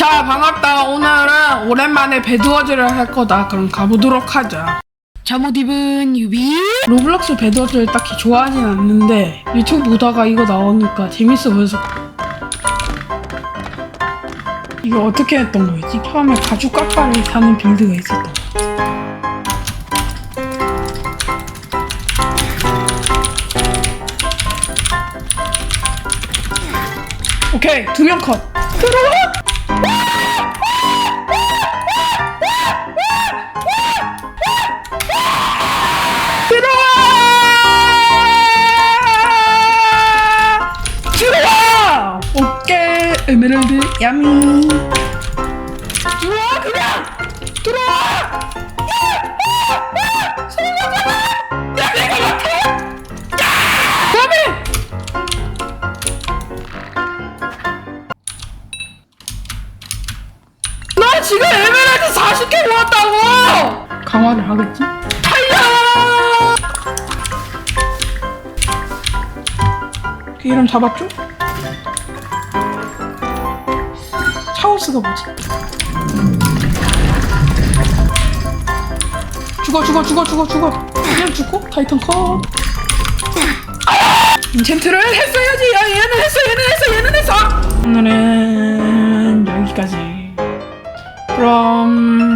자 반갑다. 오늘은 오랜만에 배드워즈를 할 거다. 그럼 가보도록 하자. 잠옷 입은 유비? 로블록스 배드워즈를 딱히 좋아하진 않는데 유튜브 보다가 이거 나오니까 재밌어 보여서. 이거 어떻게 했던 거였지? 처음에 가죽 깎아를 사는 빌드가 있었던 거. 오케이 두 명 컷. 들어와 들어와! 들어와! 오케이 에메랄드 야미 나 지금 에메랄드 40개 모았다고! 강화를 하겠지? 달려! 그 이름 잡았죠? 샤오스가 뭐지? 죽어 죽어 죽어 죽어 죽어 그냥 죽고 타이탄 컷 인챈트를 했어야지 야 얘는 했어 얘는 했어 얘는 했어 오늘은 여기까지 그럼